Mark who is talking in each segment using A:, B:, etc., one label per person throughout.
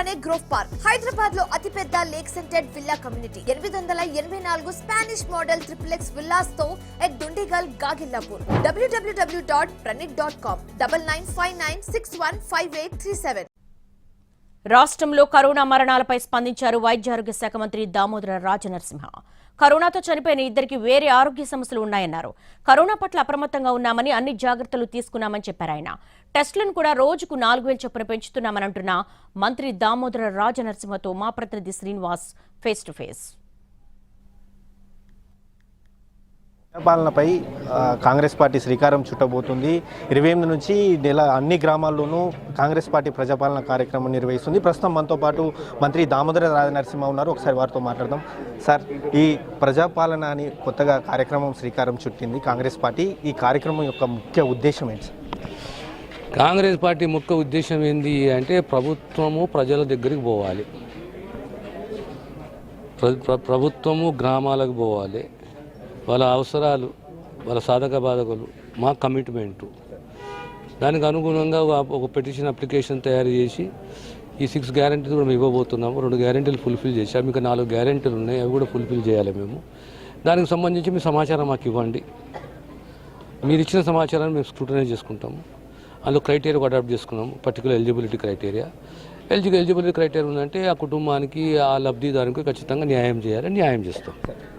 A: పక్కనే grove park హైదరాబాద్లో అతిపెద్ద లేక్ సెంటెడ్ విల్లా కమ్యూనిటీ. ఎనిమిది వందల ఎనభై నాలుగు Spanish model triplex విల్లాస్తో at Dundigal Gagillapur. W W W dot Pranit dot com double nine five nine six one five eight three seven.
B: రాష్ట్రంలో corona మరణాలపై స్పందించారు వైద్య ఆరోగ్య శాఖ మంత్రి దామోదర రాజనరసింహ. కరోనాతో చనిపోయిన ఇద్దరికి వేరే ఆరోగ్య సమస్యలు ఉన్నాయన్నారు. కరోనా పట్ల అప్రమత్తంగా ఉన్నామని అన్ని జాగ్రత్తలు తీసుకున్నామని చెప్పారు ఆయన. టెస్టులను కూడా రోజుకు నాలుగు వేల చొప్పున పెంచుతున్నామని అంటున్న మంత్రి దామోదర రాజనరసింహతో మా ప్రతినిధి శ్రీనివాస్ ఫేస్ టు ఫేస్.
C: పాలనపై కాంగ్రెస్ పార్టీ శ్రీకారం చుట్టబోతుంది. ఇరవై ఎనిమిది నుంచి నెల అన్ని గ్రామాల్లోనూ కాంగ్రెస్ పార్టీ ప్రజాపాలన కార్యక్రమం నిర్వహిస్తుంది. ప్రస్తుతం మనతో పాటు మంత్రి దామోదర రాజనరసింహ ఉన్నారు. ఒకసారి వారితో మాట్లాడదాం. సార్ ఈ ప్రజాపాలన అని కొత్తగా కార్యక్రమం శ్రీకారం చుట్టింది కాంగ్రెస్ పార్టీ. ఈ కార్యక్రమం యొక్క ముఖ్య ఉద్దేశం ఏంటి సార్?
D: కాంగ్రెస్ పార్టీ ముఖ్య ఉద్దేశం ఏంది అంటే ప్రభుత్వము ప్రజల దగ్గరికి పోవాలి. ప్ర- ప్రభుత్వము గ్రామాలకు పోవాలి. వాళ్ళ అవసరాలు వాళ్ళ సాధక బాధకులు మా కమిట్మెంటు దానికి అనుగుణంగా ఒక- పెటిషన్ అప్లికేషన్ తయారు చేసి ఈ సిక్స్ గ్యారంటీలు కూడా మేము ఇవ్వబోతున్నాము. రెండు గ్యారెంటీలు ఫుల్ఫిల్ చేసాము ఇంకా నాలుగు గ్యారెంటీలు ఉన్నాయి. అవి కూడా ఫుల్ఫిల్ చేయాలి మేము. దానికి సంబంధించి మీ సమాచారం మాకు ఇవ్వండి. మీరు ఇచ్చిన సమాచారాన్ని మేము స్క్రూటనైజ్ చేసుకుంటాము. అందులో క్రైటీరియా అడాప్ట్ చేసుకున్నాము. పర్టికులర్ ఎలిజిబిలిటీ క్రైటీరియా ఎలిజి ఎలిజిబిలిటీ క్రైటీరియా ఉందంటే ఆ కుటుంబానికి ఆ లబ్ధిదారునికి ఖచ్చితంగా న్యాయం చేయాలి న్యాయం చేస్తాం.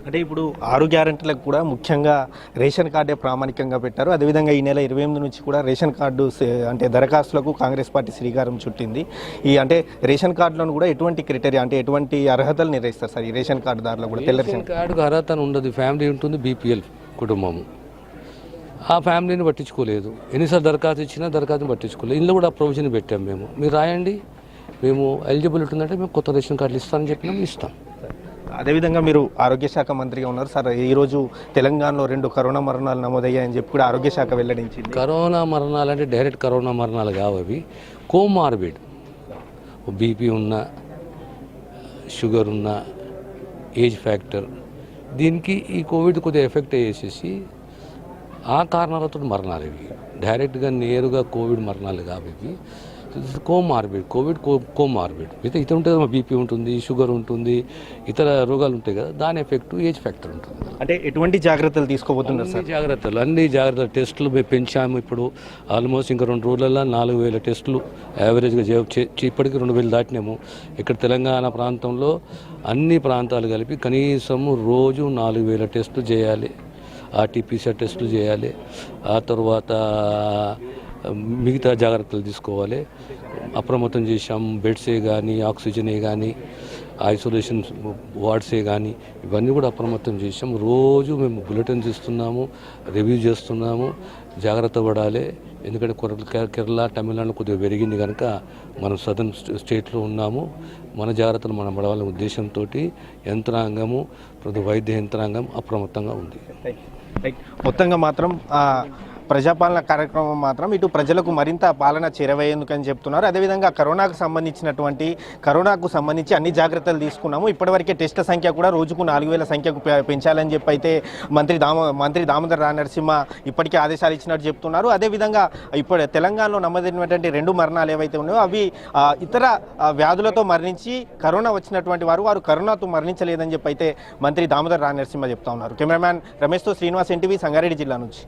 C: అంటే ఇప్పుడు ఆరు గ్యారెంటీలకు కూడా ముఖ్యంగా రేషన్ కార్డే ప్రామాణికంగా పెట్టారు. అదేవిధంగా ఈ నెల ఇరవై ఎనిమిది నుంచి కూడా రేషన్ కార్డు అంటే దరఖాస్తులకు కాంగ్రెస్ పార్టీ శ్రీకారం చుట్టింది. ఈ అంటే రేషన్ కార్డులను కూడా ఎటువంటి క్రైటీరియా అంటే ఎటువంటి అర్హతలు నిర్వహిస్తారు సార్? ఈ రేషన్ కార్డుదారులు కూడా తెల్ల రేషన్
D: కార్డుకు అర్హత ఉండదు. ఫ్యామిలీ ఉంటుంది బీపీఎల్ కుటుంబము ఆ ఫ్యామిలీని పట్టించుకోలేదు. ఎన్నిసార్లు దరఖాస్తు ఇచ్చినా దరఖాస్తుని పట్టించుకోలేదు. ఇందులో కూడా ప్రొవిజన్ పెట్టాం మేము. మీరు రాయండి. మేము ఎలిజిబిలిటీ ఉందంటే మేము కొత్త రేషన్ కార్డులు ఇస్తామని చెప్పినా ఇస్తాం.
C: అదేవిధంగా మీరు ఆరోగ్య శాఖ మంత్రిగా ఉన్నారు సార్. ఈరోజు తెలంగాణలో రెండు కరోనా మరణాలు నమోదయ్యాయని చెప్పి కూడా ఆరోగ్య శాఖ వెల్లడించింది.
D: కరోనా మరణాలు అంటే డైరెక్ట్ కరోనా మరణాలు కావు అవి. కోమార్బిడ్ బీపీ ఉన్న షుగర్ ఉన్న ఏజ్ ఫ్యాక్టర్ దీనికి ఈ కోవిడ్ కొద్దిగా ఎఫెక్ట్ అయ్యేసేసి ఆ కారణాలతో మరణాలు ఇవి. డైరెక్ట్గా నేరుగా కోవిడ్ మరణాలు కావు ఇవి. కోమార్బిడ్ కోవిడ్ కో కోమార్బిడ్ మిగతా ఇతర ఉంటుంది బీపీ ఉంటుంది షుగర్ ఉంటుంది ఇతర రోగాలు ఉంటాయి కదా దాని ఎఫెక్ట్ ఏజ్ ఫ్యాక్టర్ ఉంటుంది.
C: అంటే ఎటువంటి జాగ్రత్తలు తీసుకోబోతున్నారు సార్?
D: జాగ్రత్తలు అన్ని జాగ్రత్తలు. టెస్టులు మేము పెంచాము ఇప్పుడు. ఆల్మోస్ట్ ఇంకా రెండు రోజులలో నాలుగు వేల టెస్టులు యావరేజ్గా చే- ఇప్పటికి రెండు వేలు దాటినాము. ఇక్కడ తెలంగాణ ప్రాంతంలో అన్ని ప్రాంతాలు కలిపి కనీసం రోజు నాలుగు వేల టెస్టులు చేయాలి. ఆర్టీపీసీఆర్ టెస్టులు చేయాలి. ఆ తర్వాత మిగతా జాగ్రత్తలు తీసుకోవాలి. అప్రమత్తం చేశాం. బెడ్సే కానీ ఆక్సిజనే కానీ ఐసోలేషన్ వార్డ్సే కానీ ఇవన్నీ కూడా అప్రమత్తం చేసాం రోజు మేము బులెటిన్ చేస్తున్నాము రివ్యూ చేస్తున్నాము. జాగ్రత్త పడాలి. ఎందుకంటే కేరళ తమిళనాడు కొద్దిగా పెరిగింది కనుక మనం సదర్న్ స్టేట్లో ఉన్నాము. మన జాగ్రత్తలు మనం పడవాలనే ఉద్దేశంతో యంత్రాంగము ప్రతి వైద్య యంత్రాంగం అప్రమత్తంగా ఉంది.
C: మొత్తంగా మాత్రం ప్రజాపాలన కార్యక్రమం మాత్రం ఇటు ప్రజలకు మరింత పాలన చేరవేయేందుకని చెప్తున్నారు. అదేవిధంగా కరోనాకు సంబంధించినటువంటి కరోనాకు సంబంధించి అన్ని జాగ్రత్తలు తీసుకున్నాము. ఇప్పటివరకే టెస్టుల సంఖ్య కూడా రోజుకు నాలుగు వేల సంఖ్యకు పెంచాలని చెప్పి అయితే మంత్రి దామ మంత్రి దామోదర్ రా నరసింహ ఇప్పటికే ఆదేశాలు ఇచ్చినట్టు చెప్తున్నారు. అదేవిధంగా ఇప్పుడు తెలంగాణలో నమ్మదైనటువంటి రెండు మరణాలు ఏవైతే ఉన్నాయో అవి ఇతర వ్యాధులతో మరణించి కరోనా వచ్చినటువంటి వారు వారు కరోనాతో మరణించలేదని చెప్పి అయితే మంత్రి దామోదర్ రా నరసింహ చెప్తా ఉన్నారు. కెమెరామ్యాన్ రమేష్తో శ్రీనివాస్ ఎన్టీవీ సంగారెడ్డి జిల్లా నుంచి.